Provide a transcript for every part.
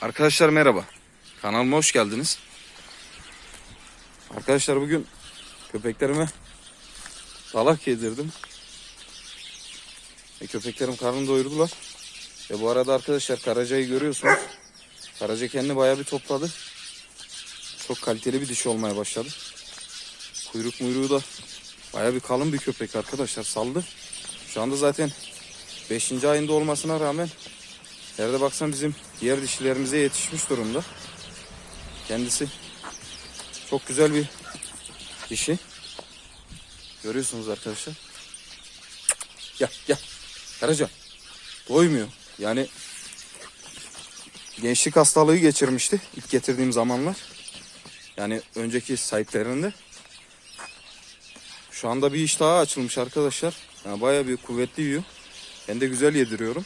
Arkadaşlar merhaba. Kanalıma hoş geldiniz. Arkadaşlar bugün köpeklerime salak yedirdim. E, köpeklerim karnını doyurdular. Ve bu arada arkadaşlar karacayı görüyorsunuz. Karaca kendini bayağı bir topladı. Çok kaliteli bir dişi olmaya başladı. Kuyruk muyruğu da bayağı bir kalın bir köpek arkadaşlar saldı. Şu anda zaten 5. ayında olmasına rağmen Nerede baksan bizim diğer dişilerimize yetişmiş durumda. Kendisi çok güzel bir dişi. Görüyorsunuz arkadaşlar. Gel gel. Karaca. Doymuyor. Yani gençlik hastalığı geçirmişti ilk getirdiğim zamanlar. Yani önceki sahiplerinde. Şu anda bir iş daha açılmış arkadaşlar. Yani bayağı bir kuvvetli yiyor. Ben de güzel yediriyorum.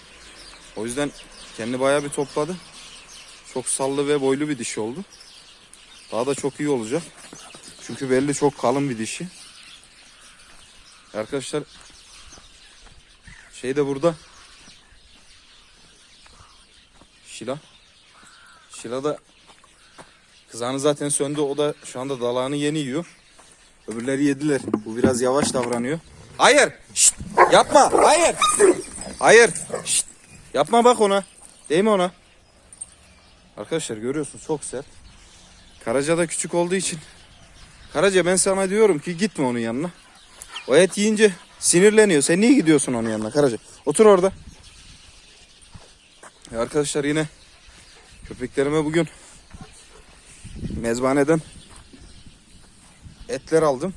O yüzden kendi bayağı bir topladı. Çok sallı ve boylu bir dişi oldu. Daha da çok iyi olacak. Çünkü belli çok kalın bir dişi. Arkadaşlar şey de burada. Şila. Şila da kızağını zaten söndü. O da şu anda dalağını yeni yiyor. Öbürleri yediler. Bu biraz yavaş davranıyor. Hayır. Şşt, yapma. Hayır. Hayır. Şşt, yapma bak ona. Değme ona. Arkadaşlar görüyorsunuz çok sert. Karaca da küçük olduğu için. Karaca ben sana diyorum ki gitme onun yanına. O et yiyince sinirleniyor. Sen niye gidiyorsun onun yanına Karaca? Otur orada. E arkadaşlar yine köpeklerime bugün mezbaneden etler aldım.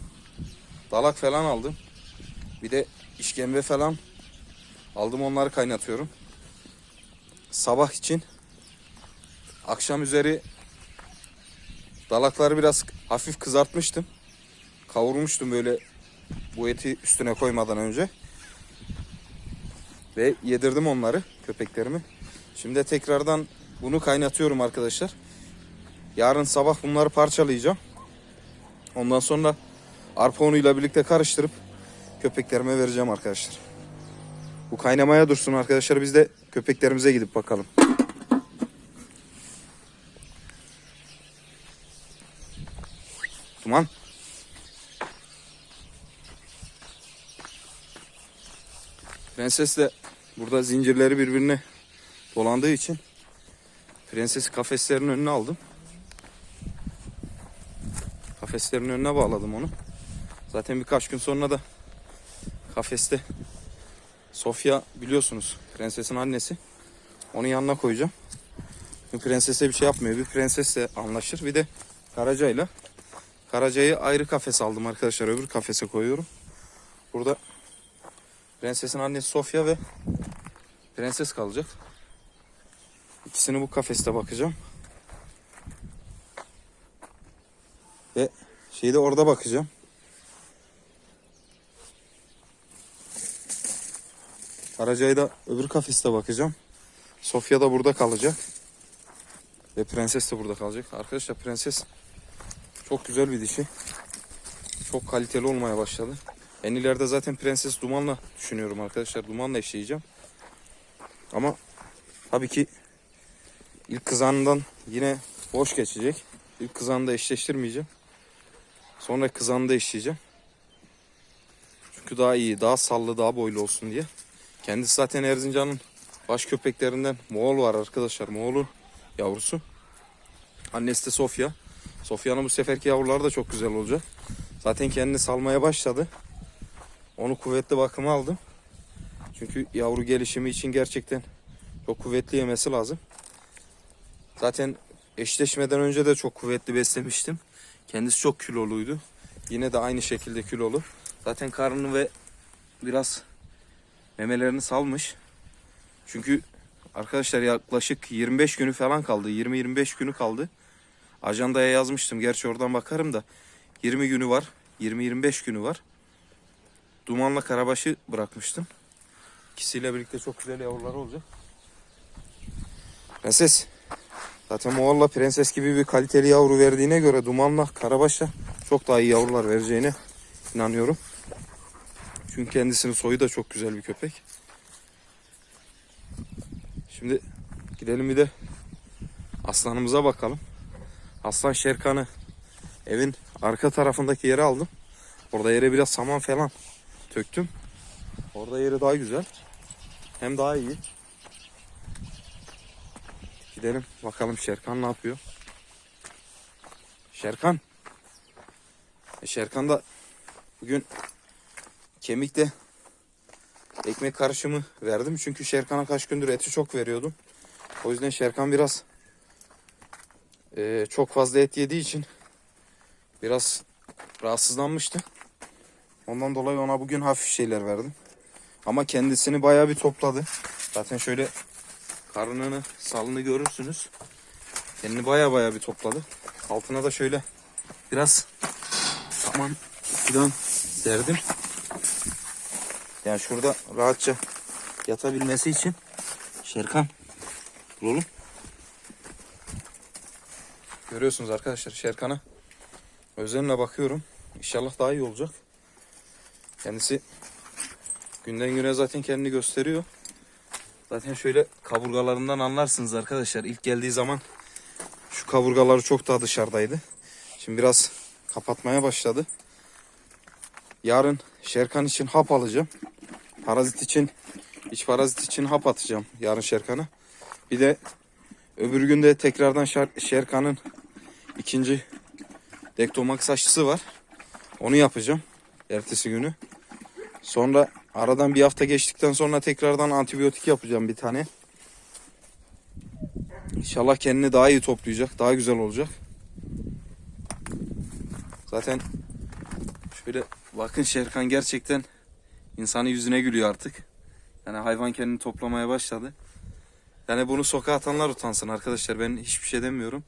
Dalak falan aldım. Bir de işkembe falan aldım onları kaynatıyorum sabah için akşam üzeri dalakları biraz hafif kızartmıştım. Kavurmuştum böyle bu eti üstüne koymadan önce. Ve yedirdim onları köpeklerimi. Şimdi tekrardan bunu kaynatıyorum arkadaşlar. Yarın sabah bunları parçalayacağım. Ondan sonra arpa unuyla birlikte karıştırıp köpeklerime vereceğim arkadaşlar. Bu kaynamaya dursun arkadaşlar. Biz de köpeklerimize gidip bakalım. Duman. Prenses de burada zincirleri birbirine dolandığı için prensesi kafeslerin önüne aldım. Kafeslerin önüne bağladım onu. Zaten birkaç gün sonra da kafeste Sofya biliyorsunuz prensesin annesi. Onun yanına koyacağım. Bir prensese bir şey yapmıyor. Bir prensesle anlaşır. Bir de Karaca'yla. Karaca'yı ayrı kafes aldım arkadaşlar. Öbür kafese koyuyorum. Burada prensesin annesi Sofya ve prenses kalacak. İkisini bu kafeste bakacağım. Ve şeyi de orada bakacağım. Karaca'yı da öbür kafeste bakacağım. Sofya da burada kalacak. Ve prenses de burada kalacak. Arkadaşlar prenses çok güzel bir dişi. Çok kaliteli olmaya başladı. En ileride zaten prenses dumanla düşünüyorum arkadaşlar. Dumanla eşleyeceğim. Ama tabii ki ilk kızanından yine boş geçecek. İlk kızanı da eşleştirmeyeceğim. Sonra kızanı da eşleyeceğim. Çünkü daha iyi, daha sallı, daha boylu olsun diye. Kendisi zaten Erzincan'ın baş köpeklerinden Moğol var arkadaşlar. Moğol'un yavrusu. Annesi de Sofya. Sofya'nın bu seferki yavruları da çok güzel olacak. Zaten kendini salmaya başladı. Onu kuvvetli bakıma aldım. Çünkü yavru gelişimi için gerçekten çok kuvvetli yemesi lazım. Zaten eşleşmeden önce de çok kuvvetli beslemiştim. Kendisi çok kiloluydu. Yine de aynı şekilde kilolu. Zaten karnını ve biraz memelerini salmış. Çünkü arkadaşlar yaklaşık 25 günü falan kaldı. 20-25 günü kaldı. Ajandaya yazmıştım. Gerçi oradan bakarım da 20 günü var. 20-25 günü var. Dumanla karabaşı bırakmıştım. İkisiyle birlikte çok güzel yavrular olacak. Prenses. Zaten Moğol'la prenses gibi bir kaliteli yavru verdiğine göre Duman'la Karabaş'a çok daha iyi yavrular vereceğine inanıyorum. Çünkü kendisinin soyu da çok güzel bir köpek. Şimdi gidelim bir de aslanımıza bakalım. Aslan Şerkan'ı evin arka tarafındaki yere aldım. Orada yere biraz saman falan töktüm. Orada yeri daha güzel. Hem daha iyi. Gidelim bakalım Şerkan ne yapıyor. Şerkan. E Şerkan da bugün kemikte ekmek karışımı verdim. Çünkü Şerkan'a kaç gündür eti çok veriyordum. O yüzden Şerkan biraz e, çok fazla et yediği için biraz rahatsızlanmıştı. Ondan dolayı ona bugün hafif şeyler verdim. Ama kendisini bayağı bir topladı. Zaten şöyle karnını, salını görürsünüz. Kendini bayağı bayağı bir topladı. Altına da şöyle biraz saman filan serdim. Yani şurada rahatça yatabilmesi için Şerkan dur oğlum. Görüyorsunuz arkadaşlar Şerkan'a özenle bakıyorum. İnşallah daha iyi olacak. Kendisi günden güne zaten kendini gösteriyor. Zaten şöyle kaburgalarından anlarsınız arkadaşlar. İlk geldiği zaman şu kaburgaları çok daha dışarıdaydı. Şimdi biraz kapatmaya başladı. Yarın Şerkan için hap alacağım. Parazit için, iç parazit için hap atacağım yarın Şerkan'a. Bir de öbür günde tekrardan Şer- Şerkan'ın ikinci dektomax aşısı var. Onu yapacağım ertesi günü. Sonra aradan bir hafta geçtikten sonra tekrardan antibiyotik yapacağım bir tane. İnşallah kendini daha iyi toplayacak, daha güzel olacak. Zaten şöyle bakın Şerkan gerçekten insanın yüzüne gülüyor artık. Yani hayvan kendini toplamaya başladı. Yani bunu sokağa atanlar utansın arkadaşlar. Ben hiçbir şey demiyorum.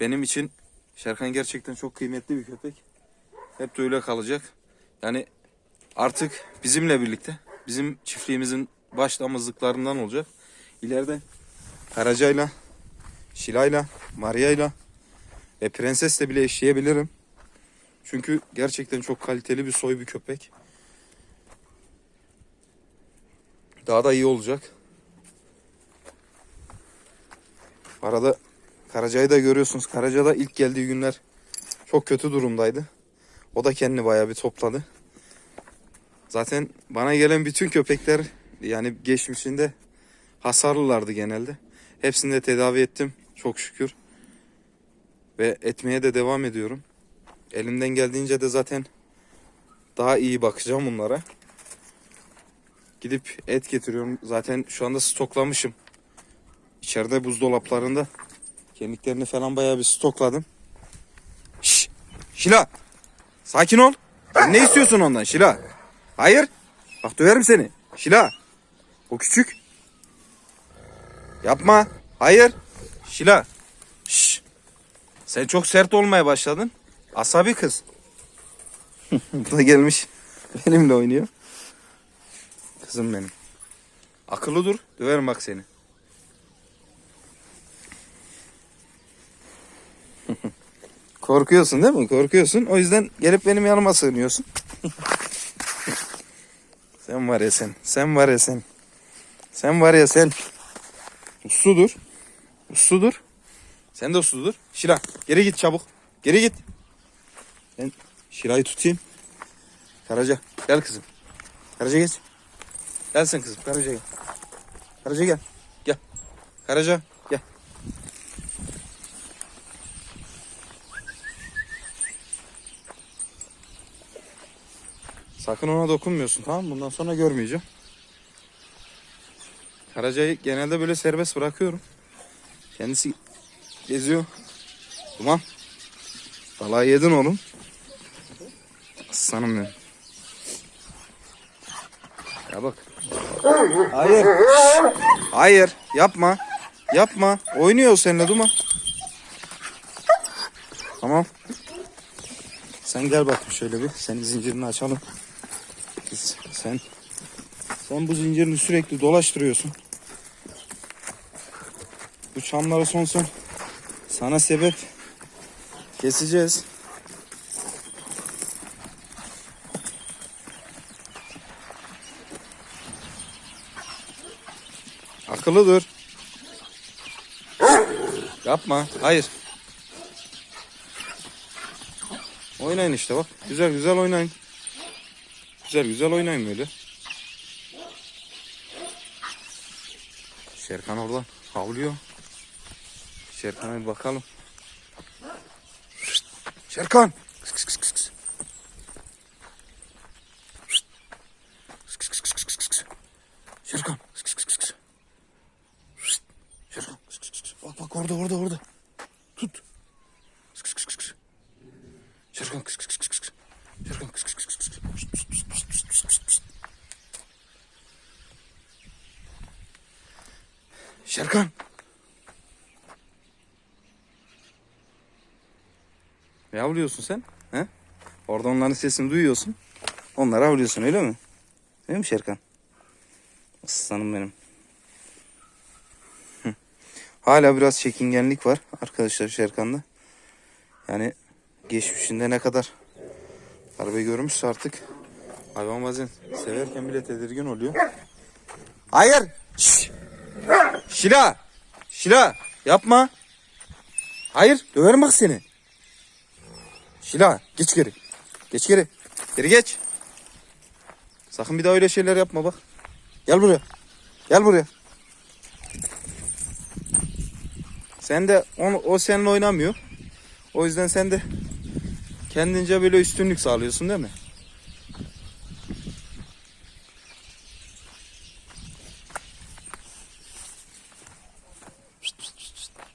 Benim için Şerkan gerçekten çok kıymetli bir köpek. Hep de öyle kalacak. Yani artık bizimle birlikte bizim çiftliğimizin baş damızlıklarından olacak. İleride Karaca'yla, Şila'yla, Maria'yla ve Prenses'le bile eşleyebilirim. Çünkü gerçekten çok kaliteli bir soy bir köpek. Daha da iyi olacak. Arada Karaca'yı da görüyorsunuz. Karaca da ilk geldiği günler çok kötü durumdaydı. O da kendini bayağı bir topladı. Zaten bana gelen bütün köpekler yani geçmişinde hasarlılardı genelde. Hepsini de tedavi ettim çok şükür. Ve etmeye de devam ediyorum. Elimden geldiğince de zaten daha iyi bakacağım bunlara. Gidip et getiriyorum. Zaten şu anda stoklamışım. İçeride buzdolaplarında kemiklerini falan bayağı bir stokladım. Şş, Şila. Sakin ol. Sen ne istiyorsun ondan Şila? Hayır. Bak döverim seni. Şila. O küçük. Yapma. Hayır. Şila. Şş. Sen çok sert olmaya başladın. Asabi kız. Bu da gelmiş. Benimle oynuyor. Kızım benim. Akıllı dur. Döverim bak seni. Korkuyorsun değil mi? Korkuyorsun. O yüzden gelip benim yanıma sığınıyorsun. sen var ya sen. Sen var ya sen. Sen var ya sen. Usludur. Usludur. Sen de usludur. Şila geri git çabuk. Geri git. Ben Şila'yı tutayım. Karaca gel kızım. Karaca geç. Gel sen kızım. Karaca gel. Karaca gel. Gel. Karaca gel. Sakın ona dokunmuyorsun tamam mı? Bundan sonra görmeyeceğim. Karacayı genelde böyle serbest bırakıyorum. Kendisi geziyor. Duman. Balayı yedin oğlum. Aslanım benim. Ya bak. Hayır. Hayır. Yapma. Yapma. Oynuyor seninle Duman. Tamam. Sen gel bakayım şöyle bir. Senin zincirini açalım. Biz- Sen sen bu zincirini sürekli dolaştırıyorsun. Bu çamları son son sana sebep keseceğiz. Akıllı dur. Yapma. Hayır. Oynayın işte bak. Güzel güzel oynayın. Güzel güzel oynayın böyle. Şerkan oradan havlıyor. Şerkan'a bir bakalım. Şerkan. Kıs kıs kıs kıs kıs. Kıs kıs kıs kıs kıs kıs kıs. Şerkan. Kıs kıs kıs kıs kıs. Şerkan. Kıs kıs kıs kıs. Bak bak orada orada orada. Tut. Kıs kıs kıs kıs. Şerkan kıs kıs kıs kıs. Şerkan kıs kıs kıs kıs. Şerkan. Ne avlıyorsun sen? He? Orada onların sesini duyuyorsun. Onları avlıyorsun öyle mi? Değil mi Şerkan? Aslanım benim. Hala biraz çekingenlik var arkadaşlar Şerkan'da. Yani geçmişinde ne kadar darbe görmüşse artık hayvan bazen severken bile tedirgin oluyor. Hayır! Şila! Şila! Yapma! Hayır! Döverim bak seni. Şila geç geri. Geç geri. Geri geç. Sakın bir daha öyle şeyler yapma bak. Gel buraya. Gel buraya. Sen de o, o seninle oynamıyor. O yüzden sen de kendince böyle üstünlük sağlıyorsun değil mi?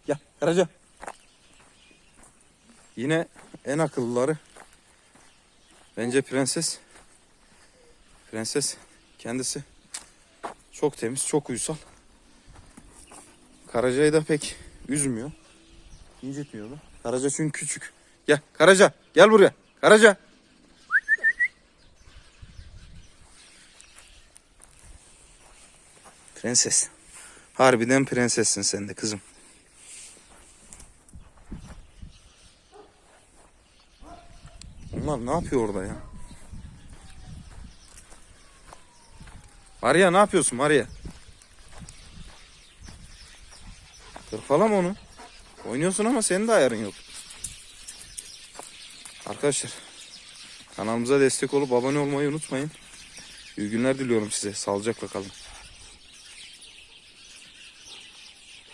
Gel Karaca. Yine en akıllıları bence prenses. Prenses kendisi çok temiz, çok uysal. Karaca'yı da pek üzmüyor. İncitmiyor da. Karaca çünkü küçük. Gel Karaca gel buraya. Karaca. Prenses. Harbiden prensessin sen de kızım. Onlar ne yapıyor orada ya? Maria ne yapıyorsun Maria? Kırpalama onu. Oynuyorsun ama senin de ayarın yok. Arkadaşlar kanalımıza destek olup abone olmayı unutmayın. İyi günler diliyorum size. Sağlıcakla kalın.